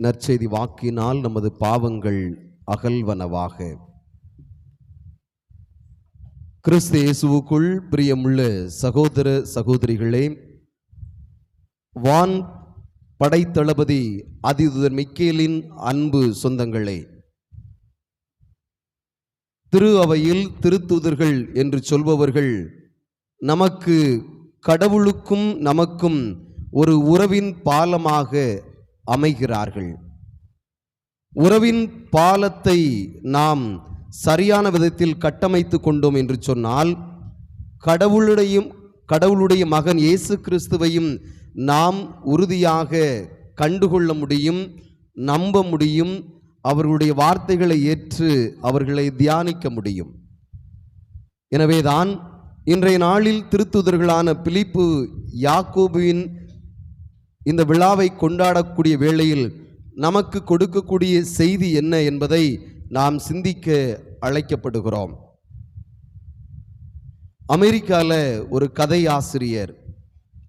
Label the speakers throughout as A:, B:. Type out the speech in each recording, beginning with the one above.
A: நற்செய்தி வாக்கினால் நமது பாவங்கள் அகல்வனவாக. கிறிஸ்து இயேசுவுக்குள் பிரியமுள்ள சகோதர சகோதரிகளே வான் படைத்தளபதி அதிதுதர் மிக்கேலின் அன்பு சொந்தங்களே திரு அவையில் திருத்தூதர்கள் என்று சொல்பவர்கள் நமக்கு கடவுளுக்கும் நமக்கும் ஒரு உறவின் பாலமாக அமைகிறார்கள். உறவின் பாலத்தை நாம் சரியான விதத்தில் கட்டமைத்து கொண்டோம் என்று சொன்னால் கடவுளுடையும் கடவுளுடைய மகன் இயேசு கிறிஸ்துவையும் நாம் உறுதியாக கண்டுகொள்ள முடியும் நம்ப முடியும் அவர்களுடைய வார்த்தைகளை ஏற்று அவர்களை தியானிக்க முடியும். எனவேதான் இன்றைய நாளில் திருத்துதர்களான பிலிப்பு யாக்கோபுவின் இந்த விழாவை கொண்டாடக்கூடிய வேளையில் நமக்கு கொடுக்கக்கூடிய செய்தி என்ன என்பதை நாம் சிந்திக்க அழைக்கப்படுகிறோம். அமெரிக்காவில் ஒரு கதை ஆசிரியர்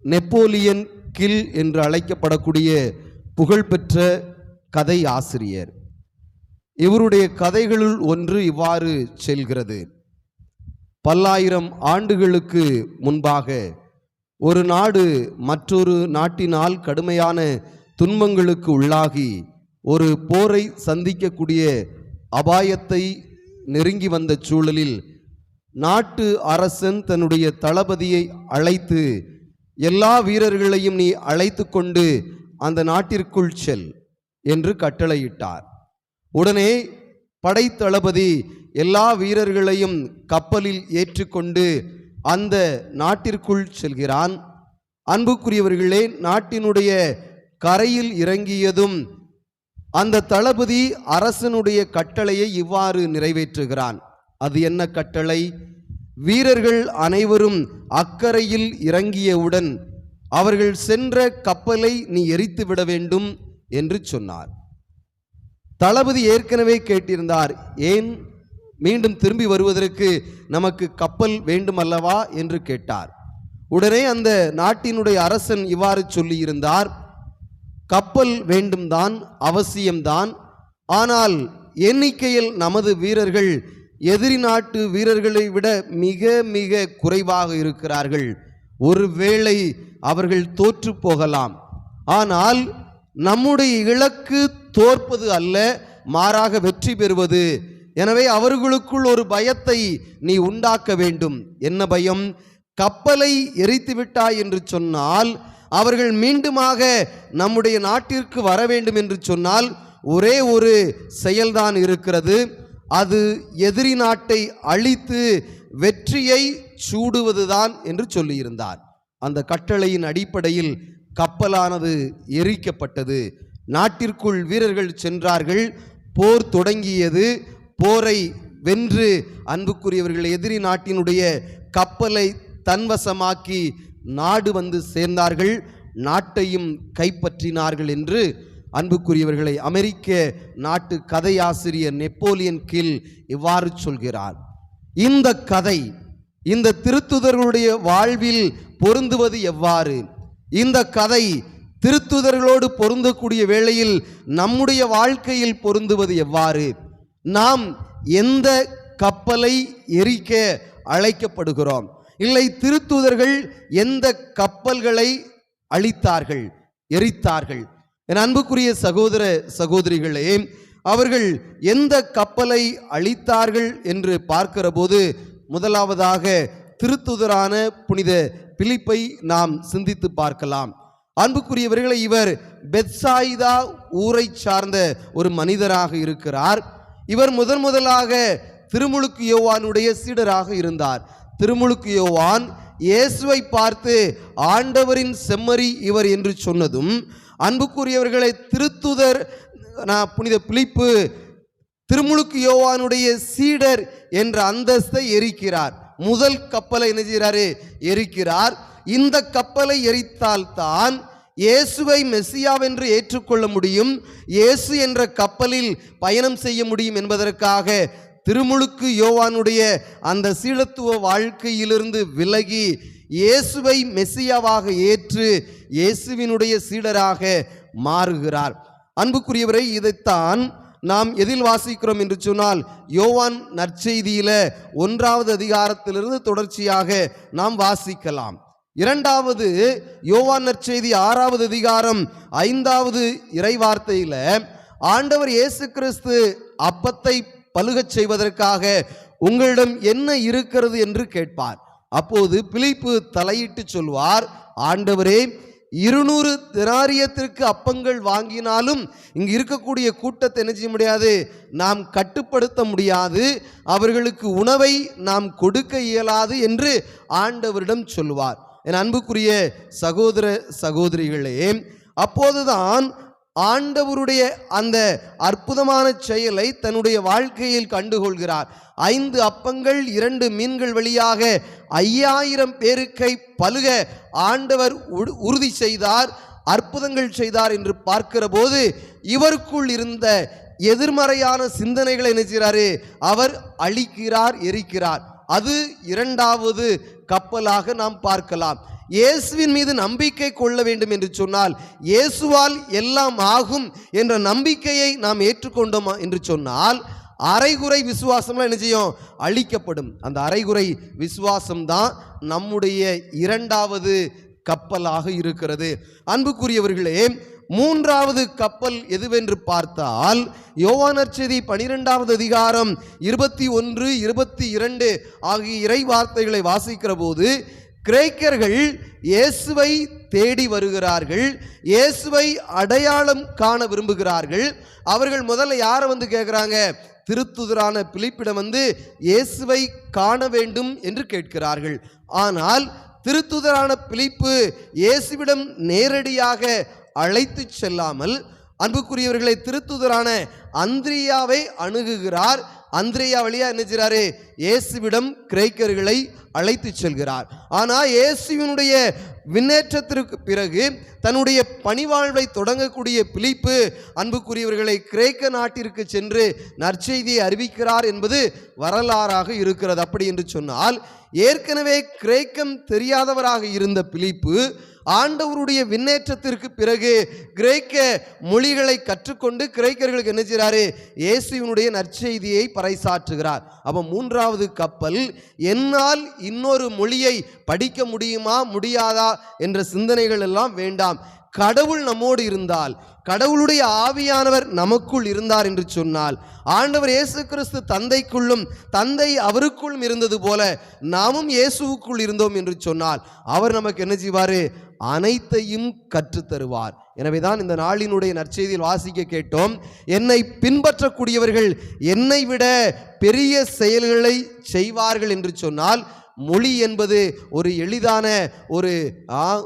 A: நெப்போலியன் கில் என்று அழைக்கப்படக்கூடிய புகழ்பெற்ற கதை ஆசிரியர். இவருடைய கதைகளுள் ஒன்று இவ்வாறு செல்கிறது. பல்லாயிரம் ஆண்டுகளுக்கு முன்பாக ஒரு நாடு மற்றொரு நாட்டினால் கடுமையான துன்பங்களுக்கு உள்ளாகி ஒரு போரை சந்திக்கக்கூடிய அபாயத்தை நெருங்கி வந்த சூழலில் நாட்டு அரசன் தன்னுடைய தளபதியை அழைத்து எல்லா வீரர்களையும் நீ அழைத்து கொண்டு அந்த நாட்டிற்குள் செல் என்று கட்டளையிட்டார். உடனே படைத்தளபதி எல்லா வீரர்களையும் கப்பலில் ஏற்றுக்கொண்டு அந்த நாட்டிற்குள் செல்கிறான். அன்புக்குரியவர்களே நாட்டினுடைய கரையில் இறங்கியதும் அந்த தளபதி அரசனுடைய கட்டளையை இவ்வாறு நிறைவேற்றுகிறான். அது என்ன கட்டளை? வீரர்கள் அனைவரும் அக்கறையில் இறங்கியவுடன் அவர்கள் சென்ற கப்பலை நீ எரித்து விட வேண்டும் என்று சொன்னார். தளபதி ஏற்கனவே கேட்டிருந்தார் ஏன் மீண்டும் திரும்பி வருவதற்கு நமக்கு கப்பல் வேண்டுமல்லவா என்று கேட்டார். உடனே அந்த நாட்டினுடைய அரசன் இவ்வாறு சொல்லியிருந்தார். கப்பல் வேண்டும்தான் அவசியம்தான். ஆனால் எண்ணிக்கையில் நமது வீரர்கள் எதிரி நாட்டு வீரர்களை விட மிக மிக குறைவாக இருக்கிறார்கள். ஒருவேளை அவர்கள் தோற்று போகலாம். ஆனால் நம்முடைய இலக்கு தோற்பது அல்ல மாறாக வெற்றி பெறுவது. எனவே அவர்களுக்குள் ஒரு பயத்தை நீ உண்டாக்க வேண்டும். என்ன பயம்? கப்பலை எரித்து விட்டாய் என்று சொன்னால் அவர்கள் மீண்டுமாக நம்முடைய நாட்டிற்கு வர வேண்டும் என்று சொன்னால் ஒரே ஒரு செயல்தான் இருக்கிறது. அது எதிரி நாட்டை அழித்து வெற்றியை சூடுவதுதான் என்று சொல்லியிருந்தார். அந்த கட்டளையின் அடிப்படையில் கப்பலானது எரிக்கப்பட்டது. நாட்டிற்குள் வீரர்கள் சென்றார்கள். போர் தொடங்கியது. போரை வென்று அன்புக்குரியவர்கள் எதிரி நாட்டினுடைய கப்பலை தன்வசமாக்கி நாடு வந்து சேர்ந்தார்கள் நாட்டையும் கைப்பற்றினார்கள் என்று அன்புக்குரியவர்களை அமெரிக்க நாட்டு கதையாசிரியர் நெப்போலியன் கில் இவ்வாறு சொல்கிறார். இந்த கதை இந்த திருத்துதர்களுடைய வாழ்வில் பொருந்துவது எவ்வாறு? இந்த கதை திருத்துதர்களோடு பொருந்தக்கூடிய வேளையில் நம்முடைய வாழ்க்கையில் பொருந்துவது எவ்வாறு? நாம் எந்த கப்பலை எரிக்க அழைக்கப்படுகிறோம்? இல்லை திருத்துதர்கள் எந்த கப்பல்களை அழித்தார்கள் எரித்தார்கள்? என் அன்புக்குரிய சகோதர சகோதரிகளே அவர்கள் எந்த கப்பலை அழித்தார்கள் என்று பார்க்கிற போது முதலாவதாக திருத்துதரான புனித பிலிப்பை நாம் சிந்தித்து பார்க்கலாம். அன்புக்குரியவர்களை இவர் பெத்சாயிதா ஊரை சார்ந்த ஒரு மனிதராக இருக்கிறார். இவர் முதன் முதலாக திருமுழுக்கு யோவானுடைய சீடராக இருந்தார். திருமுழுக்கு யோவான் இயேசுவை பார்த்து ஆண்டவரின் செம்மறி இவர் என்று சொன்னதும் அன்புக்குரியவர்களை திருத்துதர் நான் புனித பிலிப்பு திருமுழுக்கு யோவானுடைய சீடர் என்ற அந்தஸ்தை எரிக்கிறார். முதல் கப்பலை என்ன செய்கிறாரு? எரிக்கிறார். இந்த கப்பலை எரித்தால்தான் இயேசுவை மெஸ்ஸியாவென்று ஏற்றுக்கொள்ள முடியும் இயேசு என்ற கப்பலில் பயணம் செய்ய முடியும் என்பதற்காக திருமுழுக்கு யோவானுடைய அந்த சீலத்துவ வாழ்க்கையிலிருந்து விலகி இயேசுவை மெஸ்ஸியாவாக ஏற்று இயேசுவினுடைய சீடராக மாறுகிறார். அன்புக்குரியவரை இதைத்தான் நாம் எதில் வாசிக்கிறோம் என்று சொன்னால் யோவான் நற்செய்தியில ஒன்றாவது அதிகாரத்திலிருந்து தொடர்ச்சியாக நாம் வாசிக்கலாம். இரண்டாவது யோவான் நற்செய்தி ஆறாவது அதிகாரம் ஐந்தாவது இறைவார்த்தையில் ஆண்டவர் இயேசு கிறிஸ்து அப்பத்தை பழுகச் செய்வதற்காக உங்களிடம் என்ன இருக்கிறது என்று கேட்பார். அப்போது பிலிப்பு தலையிட்டு சொல்வார் ஆண்டவரே இருநூறு திராரியத்திற்கு அப்பங்கள் வாங்கினாலும் இங்கு இருக்கக்கூடிய கூட்டத்தை என்ன செய்ய முடியாது? நாம் கட்டுப்படுத்த முடியாது. அவர்களுக்கு உணவை நாம் கொடுக்க இயலாது என்று ஆண்டவரிடம் சொல்வார். என் அன்புக்குரிய சகோதர சகோதரிகளே அப்போதுதான் ஆண்டவருடைய அந்த அற்புதமான செயலை தன்னுடைய வாழ்க்கையில் கண்டுகொள்கிறார். ஐந்து அப்பங்கள் இரண்டு மீன்கள் வழியாக ஐயாயிரம் பேருக்கை பழுக ஆண்டவர் உறுதி செய்தார் அற்புதங்கள் செய்தார் என்று பார்க்கிற போது இவருக்குள் இருந்த எதிர்மறையான சிந்தனைகளை என்ன செய்கிறாரு? அவர் அழிக்கிறார் எரிக்கிறார். அது இரண்டாவது கப்பலாக நாம் பார்க்கலாம். இயேசுவின் மீது நம்பிக்கை கொள்ள வேண்டும் என்று சொன்னால் இயேசுவால் எல்லாம் ஆகும் என்ற நம்பிக்கையை நாம் ஏற்றுக்கொண்டோம் என்று சொன்னால் அரைகுறை விசுவாசம்லாம் என்ன செய்யும்? அழிக்கப்படும். அந்த அரைகுறை விசுவாசம்தான் நம்முடைய இரண்டாவது கப்பலாக இருக்கிறது. அன்புக்குரியவர்களே மூன்றாவது கப்பல் எதுவென்று பார்த்தால் யோவானர்ச்செதி பனிரெண்டாவது அதிகாரம் இருபத்தி ஒன்று இருபத்தி இரண்டு ஆகிய இறை வார்த்தைகளை வாசிக்கிற போது கிரேக்கர்கள் இயேசுவை தேடி வருகிறார்கள் இயேசுவை அடையாளம் காண விரும்புகிறார்கள். அவர்கள் முதல்ல யாரை வந்து கேட்குறாங்க? திருத்துதரான பிலிப்பிடம் வந்து இயேசுவை காண வேண்டும் என்று கேட்கிறார்கள். ஆனால் திருத்துதரான பிலிப்பு இயேசுவிடம் நேரடியாக அழைத்து செல்லாமல் அன்புக்குரியவர்களை திருத்துதரான அந்திரியாவை அணுகுகிறார். அந்திரியா வழியா என்ன செய்கிறாரு? இயேசுவிடம் கிரேக்கர்களை அழைத்து செல்கிறார். ஆனால் இயேசுவினுடைய விண்ணேற்றத்திற்கு பிறகு தன்னுடைய பணிவாழ்வை தொடங்கக்கூடிய பிலிப்பு அன்புக்குரியவர்களை கிரேக்க நாட்டிற்கு சென்று நற்செய்தியை அறிவிக்கிறார் என்பது வரலாறாக இருக்கிறது. அப்படி என்று சொன்னால் ஏற்கனவே கிரேக்கம் தெரியாதவராக இருந்த பிலிப்பு ஆண்டவருடைய விண்ணேற்றத்திற்கு பிறகு கிரேக்க மொழிகளை கற்றுக்கொண்டு கிரேக்கர்களுக்கு என்ன செய்கிறாரு? இயேசுவினுடைய நற்செய்தியை பறைசாற்றுகிறார். அப்போ மூன்றாவது கப்பல் என்னால் இன்னொரு மொழியை படிக்க முடியுமா முடியாதா? என்ற சிந்தனைகள் எல்லாம் வேண்டாம். கடவுள் நம்மோடு இருந்தால் கடவுளுடைய ஆவியானவர் நமக்குள் இருந்தார் என்று சொன்னால் ஆண்டவர் இயேசு கிறிஸ்து தந்தைக்குள்ளும் தந்தை அவருக்குள்ளும் இருந்தது போல நாமும் இயேசுவுக்குள் இருந்தோம் என்று சொன்னால் அவர் நமக்கு என்ன செய்வார்? அனைத்தையும் கற்றுத் தருவார் எனவேதான் இந்த நாளினுடைய நற்செய்தியில் வாசிக்க கேட்டோம் என்னை பின்பற்றக்கூடியவர்கள் என்னை விட பெரிய செயல்களை செய்வார்கள் என்று சொன்னால் மொழி என்பது ஒரு எளிதான ஒரு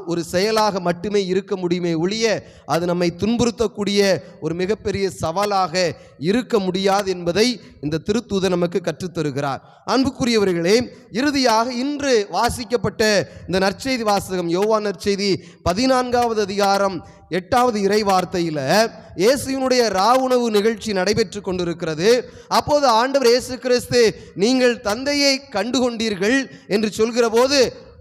A: ஒரு செயலாக மட்டுமே இருக்க முடியுமே ஒழிய அது நம்மை துன்புறுத்தக்கூடிய ஒரு மிகப்பெரிய சவாலாக இருக்க முடியாது என்பதை இந்த திருத்தூதர் நமக்கு கற்றுத்தருகிறார். அன்புக்குரியவர்களே இறுதியாக இன்று வாசிக்கப்பட்ட இந்த நற்செய்தி வாசகம் யோவான் நற்செய்தி பதினான்காவது அதிகாரம் எட்டாவது இறை வார்த்தையில் இயேசுவினுடைய ராவுணவு நிகழ்ச்சி நடைபெற்று கொண்டிருக்கிறது. அப்போது ஆண்டவர் இயேசு கிறிஸ்து நீங்கள் தந்தையை கண்டுகொண்டீர்கள் என்று சொல்கிற போது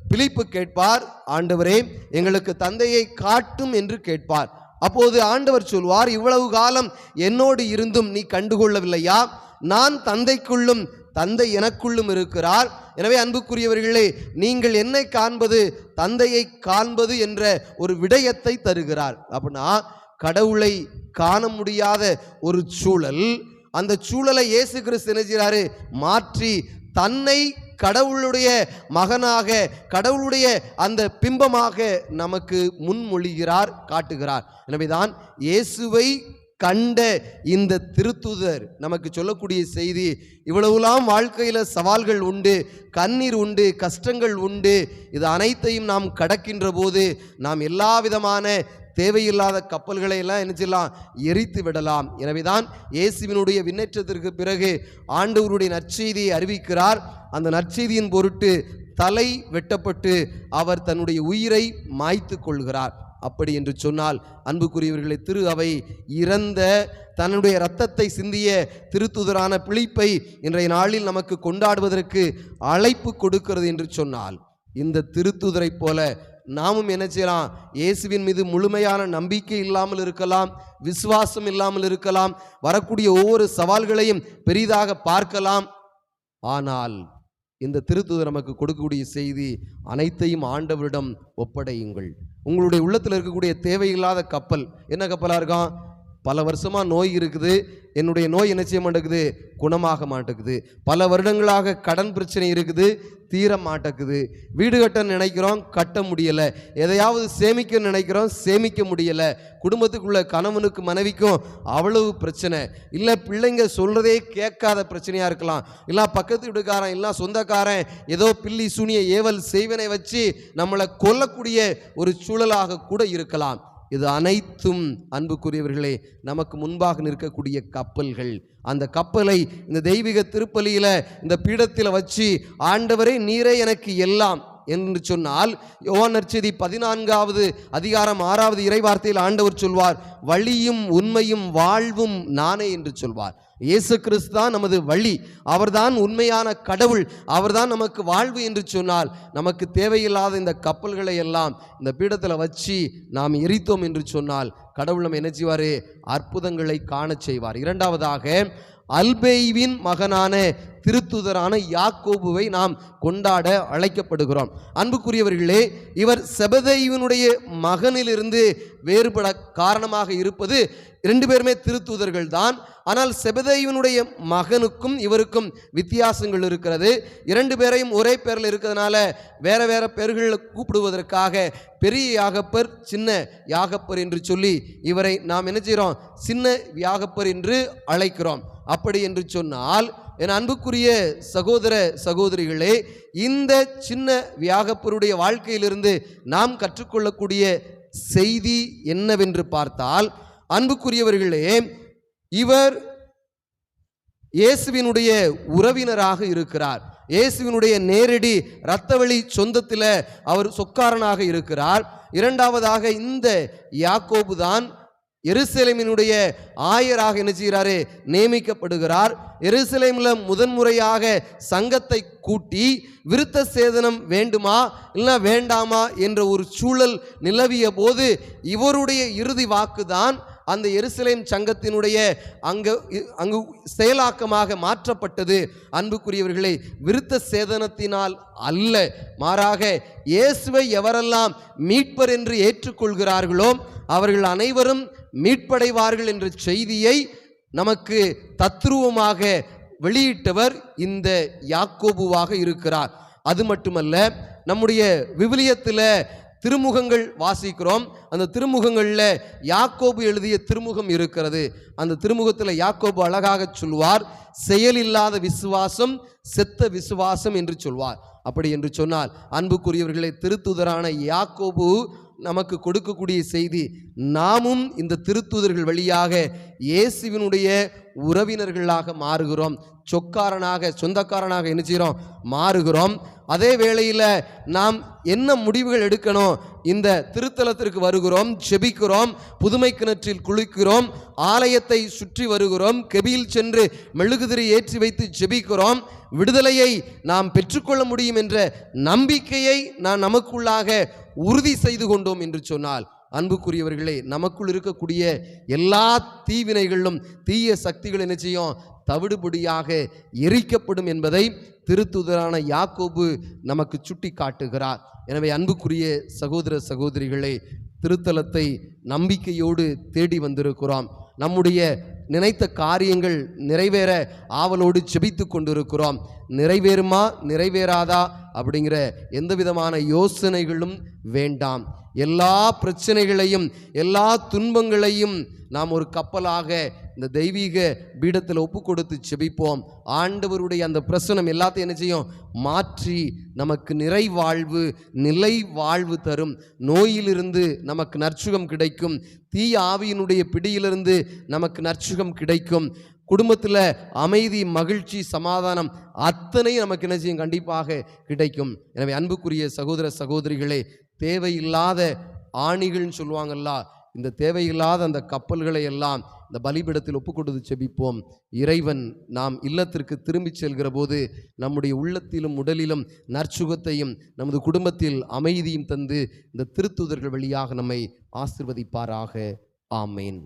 A: பிலிப்பு கேட்பார் ஆண்டவரே எங்களுக்கு தந்தையை காட்டும் என்று கேட்பார். அப்போது ஆண்டவர் சொல்வார் இவ்வளவு காலம் என்னோடு இருந்தும் நீ கண்டுகொள்ளவில்லையா? நான் தந்தைக்குள்ளும் தந்தை எனக்குள்ளும் இருக்கிறார். எனவே அன்புக்குரியவர்களே நீங்கள் என்னை காண்பது தந்தையை காண்பது என்ற ஒரு விடயத்தை தருகிறார். அப்படின்னா கடவுளை காண முடியாத ஒரு சூழல் அந்த சூழலை இயேசு கிறிஸ்து நினைச்சாரு மாற்றி தன்னை கடவுளுடைய மகனாக கடவுளுடைய அந்த பிம்பமாக நமக்கு முன்மொழிகிறார் காட்டுகிறார். எனவேதான் இயேசுவை கண்ட இந்த திருத்துதர் நமக்கு சொல்லக்கூடிய செய்தி இவ்வளவுலாம் வாழ்க்கையில் சவால்கள் உண்டு கண்ணீர் உண்டு கஷ்டங்கள் உண்டு. இது அனைத்தையும் நாம் கடக்கின்ற போது நாம் எல்லா விதமான தேவையில்லாத கப்பல்களை எல்லாம் என்ன எரித்து விடலாம். எனவேதான் இயேசுவினுடைய விண்ணேற்றத்திற்கு பிறகு ஆண்டவருடைய நற்செய்தியை அறிவிக்கிறார். அந்த நற்செய்தியின் பொருட்டு தலை வெட்டப்பட்டு அவர் தன்னுடைய உயிரை மாய்த்து கொள்கிறார். அப்படி என்று சொன்னால் அன்புக்குரியவர்களை திரு அவை இறந்த தன்னுடைய இரத்தத்தை சிந்திய திருத்துதரான பிழிப்பை இன்றைய நாளில் நமக்கு கொண்டாடுவதற்கு அழைப்பு கொடுக்கிறது என்று சொன்னால் இந்த திருத்துதரைப் போல நாமும் என்ன செய்யலாம்? இயேசுவின் மீது முழுமையான நம்பிக்கை இல்லாமல் இருக்கலாம் விசுவாசம் இல்லாமல் இருக்கலாம் வரக்கூடிய ஒவ்வொரு சவால்களையும் பெரிதாக பார்க்கலாம். ஆனால் இந்த திருத்துது நமக்கு கொடுக்கக்கூடிய செய்தி அனைத்தையும் ஆண்டவரிடம் ஒப்படையுங்கள். உங்களுடைய உள்ளத்தில் இருக்கக்கூடிய தேவையில்லாத கப்பல் என்ன கப்பலாக இருக்கான்? பல வருஷமாக நோய் இருக்குது. என்னுடைய நோய் என்ன செய்ய மாட்டேங்குது? குணமாக மாட்டேங்குது. பல வருடங்களாக கடன் பிரச்சனை இருக்குது தீர மாட்டேங்குது. வீடு கட்ட நினைக்கிறோம் கட்ட முடியலை. எதையாவது சேமிக்க நினைக்கிறோம் சேமிக்க முடியலை. குடும்பத்துக்குள்ள கணவனுக்கு மனைவிக்கும் அவ்வளவு பிரச்சனை. இல்லை பிள்ளைங்க சொல்கிறதே கேட்காத பிரச்சனையாக இருக்கலாம். இல்லை பக்கத்து வீட்டுக்காரன் இல்லை சொந்தக்காரன் ஏதோ பில்லி சூனிய ஏவல் செய்வனை வச்சு நம்மளை கொல்லக்கூடிய ஒரு சூழலாக கூட இருக்கலாம். இது அனைத்தும் அன்புக்குரியவர்களே நமக்கு முன்பாக நிற்கக்கூடிய கப்பல்கள். அந்த கப்பலை இந்த தெய்வீக திருப்பலியில் இந்த பீடத்தில் வச்சு ஆண்டவரே நீரே எனக்கு எல்லாம் என்று சொன்னால் யோவான் நற்செய்தி பதினான்காவது அதிகாரம் ஆறாவது இறைவார்த்தையில் ஆண்டவர் சொல்வார் வழியும் உண்மையும் வாழ்வும் நானே என்று சொல்வார். இயேசு கிறிஸ்து தான் நமது வழி. அவர்தான் உண்மையான கடவுள். அவர்தான் நமக்கு வாழ்வு என்று சொன்னால் நமக்கு தேவையில்லாத இந்த கப்பல்களை எல்லாம் இந்த பீடத்தில் வச்சு நாம் எரித்தோம் என்று சொன்னால் கடவுள் நம்ம என்ன செய்வார்? அற்புதங்களை காணச் செய்வார். இரண்டாவதாக அல்பேய்வின் மகனான திருத்துதரான யாக்கோபுவை நாம் கொண்டாட அழைக்கப்படுகிறோம். அன்புக்குரியவர்களே இவர் செபதேயுவினுடைய மகனிலிருந்து வேறுபட காரணமாக இருப்பது ரெண்டு பேருமே திருத்தூதர்கள் தான் ஆனால் செபதேயுவினுடைய மகனுக்கும் இவருக்கும் வித்தியாசங்கள் இருக்கிறது. இரண்டு பேரையும் ஒரே பேரில் இருக்கிறதுனால வேற வேற பேர்களில் கூப்பிடுவதற்காக பெரிய யாகப்பர் சின்ன யாகப்பர் என்று சொல்லி இவரை நாம் என்ன செய்கிறோம்? சின்ன யாகப்பர் என்று அழைக்கிறோம். அப்படி என்று சொன்னால் என் அன்புக்குரிய சகோதர சகோதரிகளே இந்த சின்ன வியாகப்பருடைய வாழ்க்கையிலிருந்து நாம் கற்றுக்கொள்ளக்கூடிய செய்தி என்னவென்று பார்த்தால் அன்புக்குரியவர்களே இவர் இயேசுவினுடைய உறவினராக இருக்கிறார். இயேசுவினுடைய நேரடி இரத்தவழி சொந்தத்தில் அவர் சொக்காரனாக இருக்கிறார். இரண்டாவதாக இந்த யாக்கோபு தான் எருசலேமினுடைய ஆயராக என்ன செய்கிறாரு? நியமிக்கப்படுகிறார். எருசலேமில் முதன்முறையாக சங்கத்தை கூட்டி விருத்த சேதனம் வேண்டுமா இல்லை வேண்டாமா என்ற ஒரு சூழல் நிலவிய போது இவருடைய இறுதி வாக்குதான் அந்த எருசலேம் சங்கத்தினுடைய அங்கு அங்கு செயலாக்கமாக மாற்றப்பட்டது. அன்புக்குரியவர்களை விருத்த சேதனத்தினால் அல்ல. மாறாக இயேசுவை எவரெல்லாம் மீட்பர் என்று ஏற்றுக்கொள்கிறார்களோ அவர்கள் அனைவரும் மீட்படைவார்கள் என்ற செய்தியை நமக்கு தத்ரூபமாக வெளியிட்டவர் இந்த யாக்கோபுவாக இருக்கிறார். அது மட்டுமல்ல நம்முடைய விவிலியத்தில் திருமுகங்கள் வாசிக்கிறோம். அந்த திருமுகங்களில் யாக்கோபு எழுதிய திருமுகம் இருக்கிறது. அந்த திருமுகத்தில் யாக்கோபு அழகாக சொல்வார் செயலில்லாத விசுவாசம் செத்த விசுவாசம் என்று சொல்வார். அப்படி என்று சொன்னால் அன்புக்குரியவர்களை திருத்துதரான யாக்கோபு நமக்கு கொடுக்கக்கூடிய செய்தி நாமும் இந்த திருத்தூதர்கள் வழியாக இயேசுவினுடைய உறவினர்களாக மாறுகிறோம். சொக்காரனாக சொந்தக்காரனாக என்ன செய்கிறோம் மாறுகிறோம். அதே வேளையில் நாம் என்ன முடிவுகள் எடுக்கணும்? இந்த திருத்தலத்திற்கு வருகிறோம் செபிக்கிறோம் புதுமை கிணற்றில் குளிக்கிறோம் ஆலயத்தை சுற்றி வருகிறோம் கெபியில் சென்று மெழுகுதிரி ஏற்றி வைத்து செபிக்கிறோம். விடுதலையை நாம் பெற்றுக்கொள்ள முடியும் என்ற நம்பிக்கையை நான் நமக்குள்ளாக உறுதி செய்து கொண்டோம் என்று சொன்னால் அன்புக்குரியவர்களே நமக்குள் இருக்கக்கூடிய எல்லா தீவினைகளிலும் தீய சக்திகள் என்ன செய்யும்? தவிடுபொடியாக எரிக்கப்படும் என்பதை திருத்துதரான யாக்கோபு நமக்கு சுட்டி காட்டுகிறார் எனவே அன்புக்குரிய சகோதர சகோதரிகளே திருத்தலத்தை நம்பிக்கையோடு தேடி வந்திருக்கிறோம். நம்முடைய நினைத்த காரியங்கள் நிறைவேற ஆவலோடு செபித்து கொண்டிருக்கிறோம். நிறைவேறுமா நிறைவேறாதா அப்படிங்கிற எந்த விதமான யோசனைகளும் வேண்டாம். எல்லா பிரச்சனைகளையும் எல்லா துன்பங்களையும் நாம் ஒரு கப்பலாக இந்த தெய்வீக பீடத்தில் ஒப்பு கொடுத்து செபிப்போம். ஆண்டவருடைய அந்த பிரசனம் எல்லாத்தையும் என்ன செய்யும்? மாற்றி நமக்கு நிறைவாழ்வு நிலை வாழ்வு தரும். நோயிலிருந்து நமக்கு நற்சுகம் கிடைக்கும். தீய ஆவியினுடைய பிடியிலிருந்து நமக்கு நற்சுகம் கிடைக்கும். குடும்பத்தில் அமைதி மகிழ்ச்சி சமாதானம் அத்தனையும் நமக்கு என்ன செய்யும்? கண்டிப்பாக கிடைக்கும். எனவே அன்புக்குரிய சகோதர சகோதரிகளே தேவையில்லாத ஆணிகள்னு சொல்லுவாங்கல்ல இந்த தேவையில்லாத அந்த கப்பல்களை எல்லாம் இந்த பலிபிடத்தில் ஒப்பு கொடுத்து செபிப்போம். இறைவன் நாம் இல்லத்திற்கு திரும்பிச் செல்கிற போது நம்முடைய உள்ளத்திலும் உடலிலும் நற்சுகத்தையும் நமது குடும்பத்தில் அமைதியும் தந்து இந்த திருத்துதர்கள் வழியாக நம்மை ஆசிர்வதிப்பாராக. ஆமேன்.